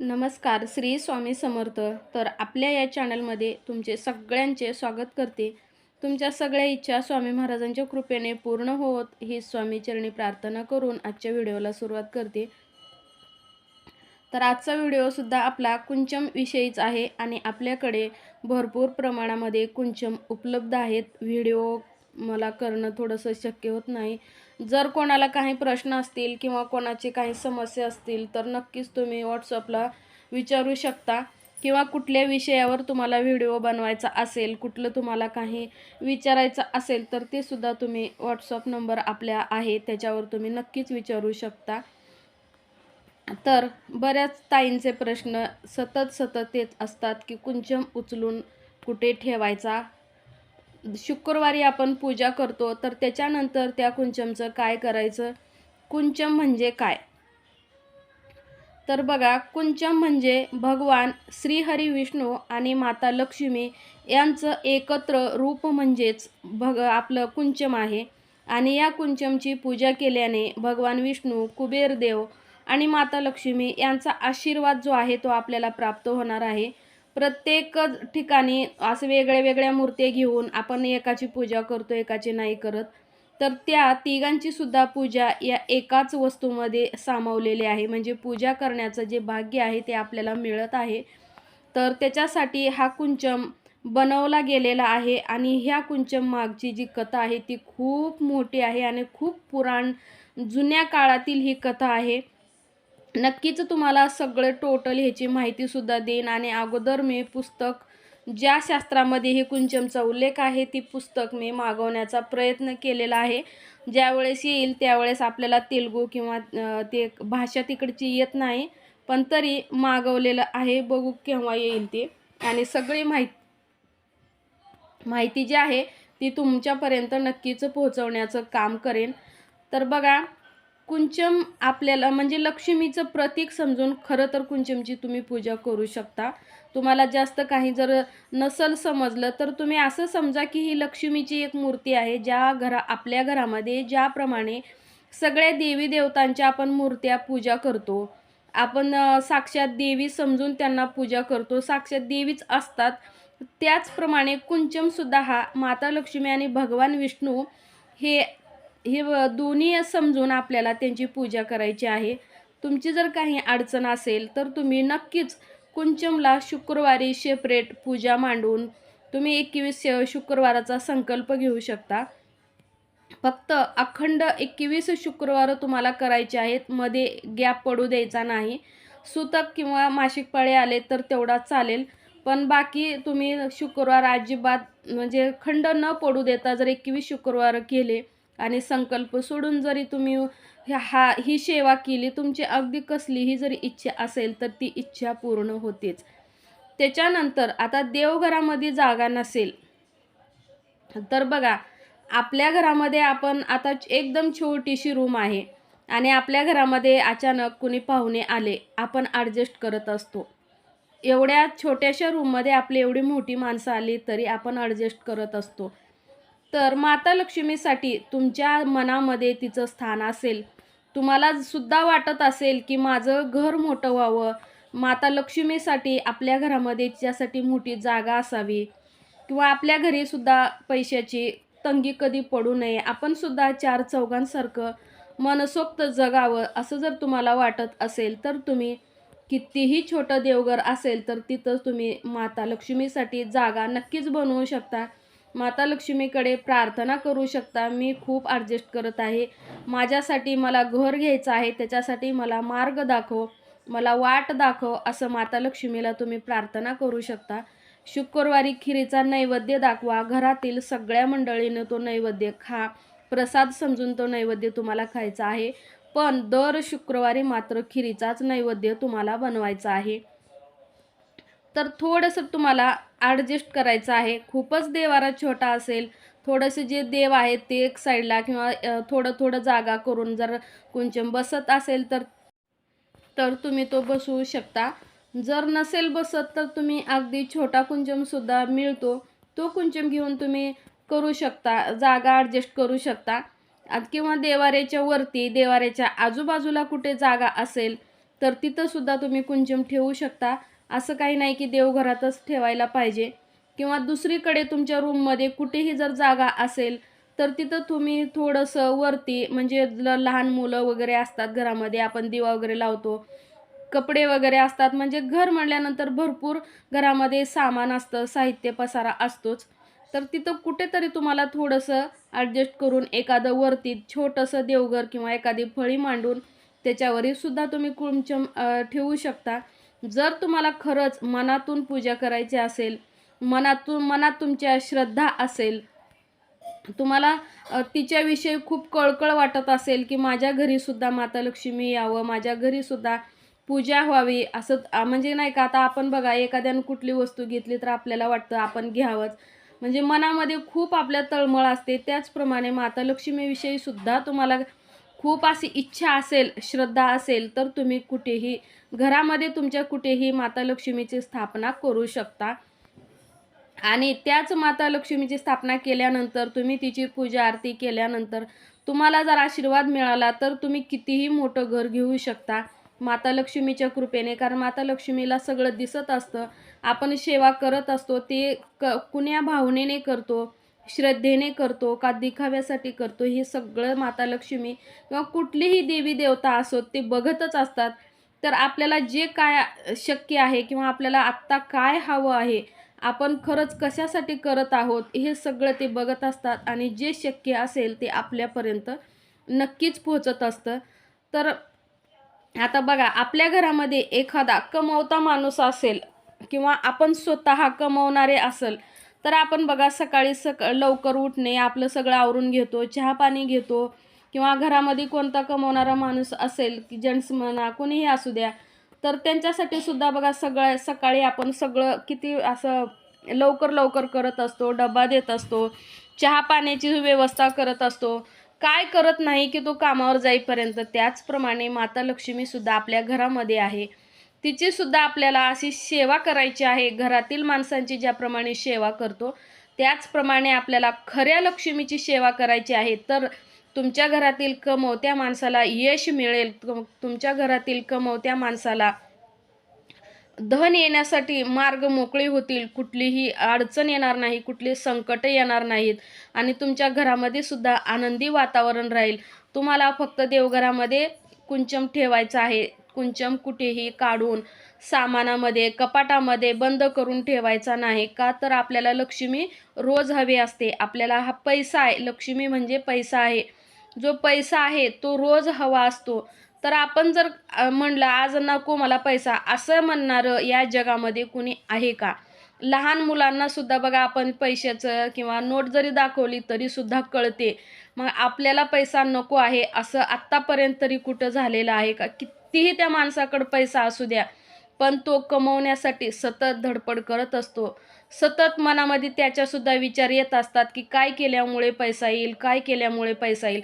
नमस्कार श्री स्वामी समर्थ. तर आपल्या या चॅनलमध्ये तुमचे सगळ्यांचे स्वागत करते. तुमच्या सगळ्या इच्छा स्वामी महाराजांच्या कृपेने पूर्ण होत ही स्वामीचरणी प्रार्थना करून आजच्या व्हिडिओला सुरुवात करते. तर आजचा व्हिडिओसुद्धा आपला कुंचम विषयीच आहे आणि आपल्याकडे भरपूर प्रमाणामध्ये कुंचम उपलब्ध आहेत. व्हिडिओ मला करणं थोडंसं शक्य होत नाही. जर कोणाला काही प्रश्न असतील किंवा कोणाची काही समस्या असतील तर नक्कीच तुम्ही व्हॉट्सअपला विचारू शकता. किंवा कुठल्या विषयावर तुम्हाला व्हिडिओ बनवायचा असेल कुठलं तुम्हाला काही विचारायचं असेल तर ते सुद्धा तुम्ही व्हॉट्सअप नंबर आपल्या आहे त्याच्यावर तुम्ही नक्कीच विचारू शकता. तर बऱ्याच ताईंचे प्रश्न सतत सतत येत असतात की कुंचम उचलून कुठे ठेवायचा? शुक्रवारी आपण पूजा करतो तर त्याच्यानंतर त्या कुंचमचं काय करायचं? कुंचम म्हणजे काय? तर बघा कुंचम म्हणजे भगवान श्रीहरी विष्णू आणि माता लक्ष्मी यांचं एकत्र रूप म्हणजेच भग आपलं कुंचम आहे. आणि या कुंचमची पूजा केल्याने भगवान विष्णू कुबेर देव आणि माता लक्ष्मी यांचा आशीर्वाद जो आहे तो आपल्याला प्राप्त होणार आहे. प्रत्येक ठिकाणी असं वेगळ्या वेगळ्या मूर्त्या घेऊन आपण एकाची पूजा करतो एकाची नाही करत. तर त्या तिघांची सुद्धा पूजा या एकाच वस्तूमध्ये सामावलेली आहे. म्हणजे पूजा करण्याचं जे भाग्य आहे ते आपल्याला मिळत आहे. तर त्याच्यासाठी हा कुंचम बनवला गेलेला आहे आणि ह्या कुंचम मागची जी कथा आहे ती खूप मोठी आहे आणि खूप पुराण जुन्या काळातील ही कथा आहे. नक्कीच तुम्हाला सगळं टोटल ह्याची माहितीसुद्धा देईन. आणि अगोदर मी पुस्तक ज्या शास्त्रामध्ये हे कुंचमचा उल्लेख आहे ती पुस्तक मी मागवण्याचा प्रयत्न केलेला आहे. ज्यावेळेस येईल त्यावेळेस आपल्याला तेलगू किंवा ते भाषा तिकडची येत नाही पण तरी मागवलेलं आहे. बघू केव्हा येईल ते. आणि सगळी माहिती माहिती जी आहे ती तुमच्यापर्यंत नक्कीच पोहोचवण्याचं काम करेन. तर बघा कुंचम आपल्याला म्हणजे लक्ष्मीचं प्रतीक समजून खरं तर कुंचमची तुम्ही पूजा करू शकता. तुम्हाला जास्त काही जर नसल समजलं तर तुम्ही असं समजा की ही लक्ष्मीची एक मूर्ती आहे ज्या घरा आपल्या घरामध्ये ज्याप्रमाणे सगळ्या देवी देवतांच्या आपण मूर्त्या पूजा करतो. आपण साक्षात देवी समजून त्यांना पूजा करतो. साक्षात देवीच असतात. त्याचप्रमाणे कुंचमसुद्धा हा माता लक्ष्मी आणि भगवान विष्णू हे हे दोन्ही समजून आपल्याला त्यांची पूजा करायची आहे. तुमची जर काही अडचण असेल तर तुम्ही नक्कीच कुंचमला शुक्रवारी सेपरेट पूजा मांडून तुम्ही एकवीस शुक्रवाराचा संकल्प घेऊ शकता. फक्त अखंड एकवीस शुक्रवार तुम्हाला करायचे आहेत मध्ये गॅप पडू द्यायचा नाही. सुतक किंवा मासिक पाळे आले तर तेवढा चालेल पण बाकी तुम्ही शुक्रवार अजिबात म्हणजे खंड न पडू देता जर एकवीस शुक्रवार केले आणि संकल्प सोडून जरी तुम्ही हा ही सेवा केली तुमची अगदी कसलीही जरी इच्छा असेल तर ती इच्छा पूर्ण होतेच. त्याच्यानंतर आता देवघरामध्ये जागा नसेल तर बघा आपल्या घरामध्ये आपण आता एकदम छोटीशी रूम आहे आणि आपल्या घरामध्ये अचानक कुणी पाहुणे आले आपण ॲडजस्ट करत असतो. एवढ्या छोट्याशा रूममध्ये आपली एवढी मोठी माणसं आली तरी आपण ॲडजस्ट करत असतो. तर माता लक्ष्मीसाठी तुमच्या मनामध्ये तिचं स्थान असेल. तुम्हाला सुद्धा वाटत असेल की माझं घर मोठं व्हावं. माता लक्ष्मीसाठी आपल्या घरामध्ये तिच्यासाठी मोठी जागा असावी. किंवा आपल्या घरीसुद्धा पैशाची तंगी कधी पडू नये. आपण सुद्धा चार चौघांसारखं मनसोक्त जगावं असं जर तुम्हाला वाटत असेल तर तुम्ही कितीही छोटं देवघर असेल तर तिथं तुम्ही माता लक्ष्मीसाठी जागा नक्कीच बनवू शकता. माता लक्ष्मीकडे प्रार्थना करू शकता. मी खूप ॲडजस्ट करत आहे. माझ्यासाठी मला घर घ्यायचं आहे. त्याच्यासाठी मला मार्ग दाखव. मला वाट दाखव असं माता लक्ष्मीला तुम्ही प्रार्थना करू शकता. शुक्रवारी खिरीचा नैवेद्य दाखवा. घरातील सगळ्या मंडळीनं तो नैवेद्य खा. प्रसाद समजून तो नैवेद्य तुम्हाला खायचा आहे. पण दर शुक्रवारी मात्र खिरीचाच नैवेद्य तुम्हाला बनवायचा आहे. तर थोडंसं तुम्हाला ॲडजस्ट करायचं आहे. खूपच देवारा छोटा असेल. थोडंसं जे देव आहेत ते एक साईडला किंवा थोडं थोडं जागा करून जर कुंचम बसत असेल तर तर तुम्ही तो बसवू शकता. जर नसेल बसत तर तुम्ही अगदी छोटा कुंचमसुद्धा मिळतो. तो कुंचम घेऊन तुम्ही करू शकता जागा ॲडजस्ट करू शकता. किंवा देवाऱ्याच्या वरती देवाऱ्याच्या आजूबाजूला कुठे जागा असेल तर तिथंसुद्धा तुम्ही कुंचम ठेवू शकता. असं काही नाही की देवघरातच ठेवायला पाहिजे. किंवा दुसरीकडे तुमच्या रूममध्ये कुठेही जर जागा असेल तर तिथं तुम्ही थोडंसं वरती म्हणजे ल लहान मुलं वगैरे असतात घरामध्ये आपण दिवा वगैरे लावतो कपडे वगैरे असतात म्हणजे घर म्हणल्यानंतर भरपूर घरामध्ये सामान असतं साहित्य पसारा असतोच. तर तिथं कुठेतरी तुम्हाला थोडंसं ॲडजस्ट करून एखादं वरती छोटंसं देवघर किंवा एखादी फळी मांडून त्याच्यावरही सुद्धा तुम्ही कुमचम ठेवू शकता. जर तुम्हाला खरंच मनातून पूजा करायची असेल मनातून मनात तुमच्या श्रद्धा असेल तुम्हाला तिच्याविषयी खूप कळकळ वाटत असेल की माझ्या घरीसुद्धा माता लक्ष्मी यावं माझ्या घरीसुद्धा पूजा व्हावी असं म्हणजे नाही का आता आपण बघा एखाद्यानं कुठली वस्तू घेतली तर आपल्याला वाटतं आपण घ्यावंच. म्हणजे मनामध्ये खूप आपल्या तळमळ असते त्याचप्रमाणे माता लक्ष्मीविषयी सुद्धा तुम्हाला खूप अशी इच्छा असेल श्रद्धा असेल तर तुम्ही कुठेही घरामध्ये तुमच्या कुठेही माता लक्ष्मीची स्थापना करू शकता. आणि त्याच माता लक्ष्मीची स्थापना केल्यानंतर तुम्ही तिची पूजा आरती केल्यानंतर तुम्हाला जर आशीर्वाद मिळाला तर तुम्ही कितीही मोठं घर घेऊ शकता. माता लक्ष्मीच्या कृपेने कारण माता लक्ष्मीला सगळं दिसत असतं. आपण सेवा करत असतो ते क कुण्या भावनेने करतो? श्रद्धेने करतो का दिखाव्यासाठी करतो हे सगळं माता लक्ष्मी किंवा कुठलीही देवी देवता असोत ते बघतच असतात. तर आपल्याला जे काय शक्य आहे किंवा आपल्याला आत्ता काय हवं आहे आपण खरंच कशासाठी करत आहोत हे सगळं ते बघत असतात आणि जे शक्य असेल ते आपल्यापर्यंत नक्कीच पोहोचत असतं. तर आता बघा आपल्या घरामध्ये एखादा कमवता माणूस असेल किंवा आपण स्वतः कमवणारे असेल तर आपण बघा सकाळी सक लवकर उठणे आपलं सगळं आवरून घेतो चहा पाणी घेतो किंवा घरामध्ये कोणता कमवणारा माणूस असेल की जेंट्स म्हणा कोणीही असू द्या तर त्यांच्यासाठी सुद्धा बघा सगळं सकाळी आपण सगळं किती असं लवकर लवकर करत असतो डबा देत असतो चहा पाण्याची व्यवस्था करत असतो. काय करत नाही की तो कामावर जाईपर्यंत त्याचप्रमाणे माता लक्ष्मीसुद्धा आपल्या घरामध्ये आहे. तिची सुद्धा आपल्याला अशी सेवा करायची आहे. घरातील माणसांची ज्याप्रमाणे सेवा करतो त्याचप्रमाणे आपल्याला खऱ्या लक्ष्मीची सेवा करायची आहे. तर तुमच्या घरातील कमवत्या माणसाला यश मिळेल. तुमच्या घरातील कमवत्या माणसाला धन येण्यासाठी मार्ग मोकळे होतील. कुठलीही अडचण येणार नाही कुठली संकट येणार नाहीत. आणि तुमच्या घरामध्ये सुद्धा आनंदी वातावरण राहील. तुम्हाला फक्त देवघरामध्ये कुंचम ठेवायचं आहे. कुंचम कुठेही काढून सामानामध्ये कपाटामध्ये बंद करून ठेवायचा नाही का? तर आपल्याला लक्ष्मी रोज हवी असते. आपल्याला हा पैसा आहे. लक्ष्मी म्हणजे पैसा आहे. जो पैसा आहे तो रोज हवा असतो. तर आपण जर म्हणलं आज नको मला पैसा असं म्हणणारं या जगामध्ये कुणी आहे का? लहान मुलांना सुद्धा बघा आपण पैशाचं किंवा नोट जरी दाखवली तरी सुद्धा कळते. मग आपल्याला पैसा नको आहे असं आत्तापर्यंत तरी कुठं झालेलं आहे का? कितीही त्या माणसाकडं पैसा असू द्या. पण तो कमवण्यासाठी सतत धडपड करत असतो. सतत मनामध्ये त्याच्यासुद्धा विचार येत असतात की काय केल्यामुळे पैसा येईल काय केल्यामुळे पैसा येईल.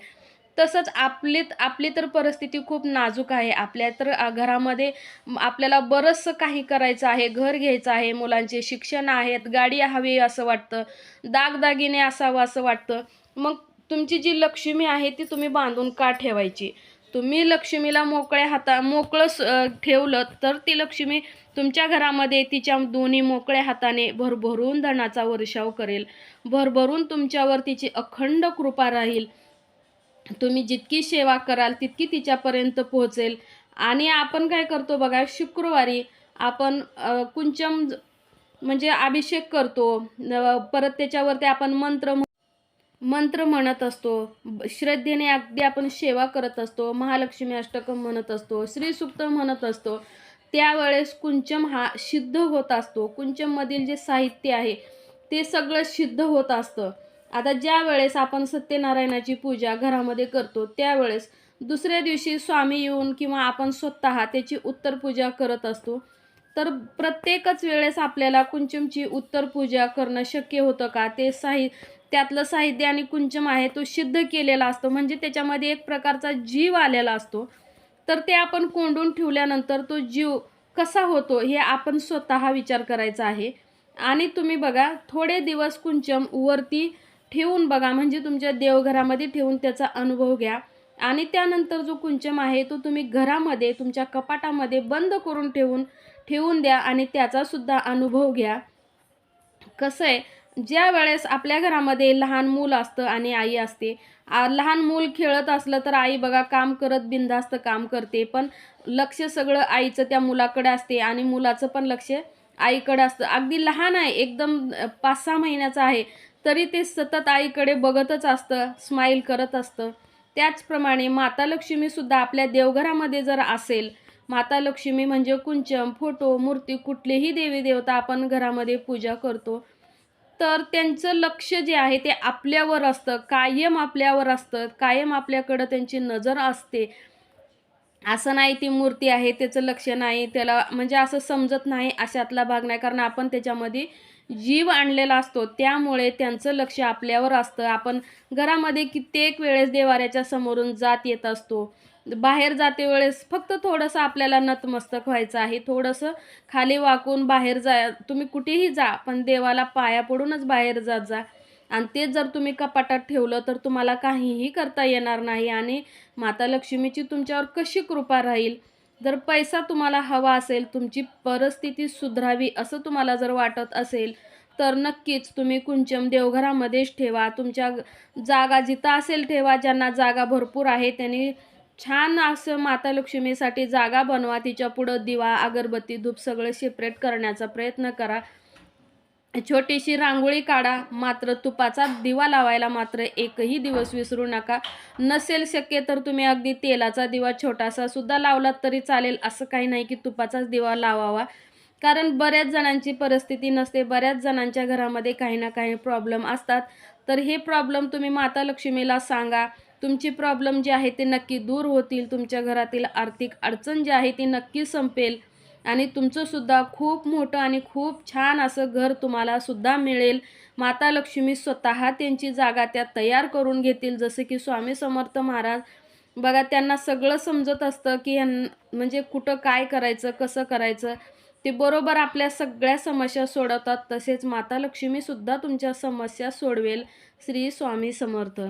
तसंच आपली आपली तर परिस्थिती खूप नाजूक आहे. आपल्या तर घरामध्ये आपल्याला बरंचसं काही करायचं आहे घर घ्यायचं आहे मुलांचे शिक्षण आहेत गाडी हवी असं वाटतं दागदागिने असावं असं वाटतं. मग तुमची जी लक्ष्मी आहे ती तुम्ही बांधून का ठेवायची? तुम्ही लक्ष्मीला मोकळ्या हाता मोकळं ठेवलं तर ती लक्ष्मी तुमच्या घरामध्ये तिच्या दोन्ही मोकळ्या हाताने भरभरून धनाचा वर्षाव करेल. भरभरून तुमच्यावर तिची अखंड कृपा राहील. तुम्ही जितकी सेवा कराल तितकी तिच्यापर्यंत पोहोचेल. आणि आपण काय करतो बघा शुक्रवारी आपण कुंचम म्हणजे अभिषेक करतो. परत त्याच्यावरती आपण मंत्र मंत्र म्हणत असतो. श्रद्धेने अगदी आपण सेवा करत असतो. महालक्ष्मी अष्टकम म्हणत असतो. श्रीसुक्त म्हणत असतो. त्यावेळेस कुंचम हा सिद्ध होत असतो. कुंचममधील जे साहित्य आहे ते सगळं सिद्ध होत असतं. आता ज्या वेळेस आपण सत्यनारायणाची पूजा घरामध्ये करतो त्यावेळेस दुसऱ्या दिवशी स्वामी येऊन किंवा आपण स्वतः त्याची उत्तर पूजा करत असतो. तर प्रत्येकच वेळेस आपल्याला कुंचमची उत्तर पूजा करणं शक्य होतं का? ते साहि त्यातलं साहित्य आणि कुंचम आहे तो सिद्ध केलेला असतो. म्हणजे त्याच्यामध्ये एक प्रकारचा जीव आलेला असतो. तर ते आपण कोंडून ठेवल्यानंतर तो जीव कसा होतो हे आपण स्वतः विचार करायचा आहे. आणि तुम्ही बघा थोडे दिवस कुंचम वरती ठेवून बघा. म्हणजे तुमच्या देवघरामध्ये ठेवून त्याचा अनुभव घ्या. आणि त्यानंतर जो कुंचम आहे तो तुम्ही घरामध्ये तुमच्या कपाटामध्ये बंद करून ठेवून ठेवून द्या आणि त्याचासुद्धा अनुभव घ्या. कसं आहे ज्या वेळेस आपल्या घरामध्ये लहान मूल असतं आणि आई असते लहान मूल खेळत असलं तर आई बघा काम करत बिंदास्त काम करते. पण लक्ष सगळं आईचं त्या मुलाकडे असते आणि मुलाचं पण लक्ष आईकडे असतं. अगदी लहान आहे एकदम पाच सहा महिन्याचं आहे तरी ते सतत आईकडे बघतच असतं स्माईल करत असतं. त्याचप्रमाणे माता लक्ष्मीसुद्धा आपल्या देवघरामध्ये जर असेल माता लक्ष्मी म्हणजे कुंचम फोटो मूर्ती कुठलीही देवी देवता आपण घरामध्ये पूजा करतो. तर त्यांचं लक्ष जे आहे ते आपल्यावर असतं. कायम आपल्यावर असतं. कायम आपल्याकडं त्यांची नजर असते. असं नाही ती मूर्ती आहे त्याचं लक्ष नाही. त्याला म्हणजे असं समजत नाही अशातला भाग नाही. कारण आपण त्याच्यामध्ये जीव आणलेला असतो. त्यामुळे त्यांचं लक्ष आपल्यावर असतं. आपण घरामध्ये कित्येक वेळेस देवाऱ्याच्या समोरून जात येत असतो. बाहेर जाते वेळेस फक्त थोडंसं आपल्याला नतमस्तक व्हायचं आहे. थोडंसं खाली वाकून बाहेर जा तुम्ही कुठेही जा पण देवाला पाया पडूनच बाहेर जात जा. आणि तेच जर तुम्ही कपाटात ठेवलं तर तुम्हाला काहीही करता येणार नाही आणि माता लक्ष्मीची तुमच्यावर कशी कृपा राहील? जर पैसा तुम्हाला हवा असेल तुमची परिस्थिती सुधरावी असं तुम्हाला जर वाटत असेल तर नक्कीच तुम्ही कुंचम देवघरामध्येच ठेवा. तुमच्या जागा जिथं असेल ठेवा ज्यांना जागा भरपूर आहे त्यांनी छान असं माता लक्ष्मीसाठी जागा बनवा तिच्या पुढं दिवा अगरबत्ती धूप सगळं सेपरेट करण्याचा प्रयत्न करा. छोटीशी रांगोळी काढा मात्र तुपाचा दिवा लावायला मात्र एकही दिवस विसरू नका. नसेल शक्य तर तुम्ही अगदी तेलाचा दिवा छोटासा सुद्धा लावलात तरी चालेल असं काही नाही की तुपाचाच दिवा लावावा. कारण बऱ्याच जणांची परिस्थिती नसते बऱ्याच जणांच्या घरामध्ये काही ना काही प्रॉब्लेम असतात. तर हे प्रॉब्लेम तुम्ही माता लक्ष्मीला सांगा. तुमची प्रॉब्लेम जे आहे ते नक्की दूर होतील. तुमच्या घरातील आर्थिक अडचण जी आहे ती नक्की संपेल. आणि तुमचंसुद्धा खूप मोठं आणि खूप छान असं घर तुम्हाला सुद्धा मिळेल. माता लक्ष्मी स्वतः त्यांची जागा त्या तयार करून घेतील. जसे की स्वामी समर्थ महाराज बघा त्यांना सगळं समजत असतं की ह्यां म्हणजे कुठं काय करायचं कसं करायचं. ते बरोबर आपल्या सगळ्या समस्या सोडवतात. तसेच माता लक्ष्मीसुद्धा तुमच्या समस्या सोडवेल. श्री स्वामी समर्थ.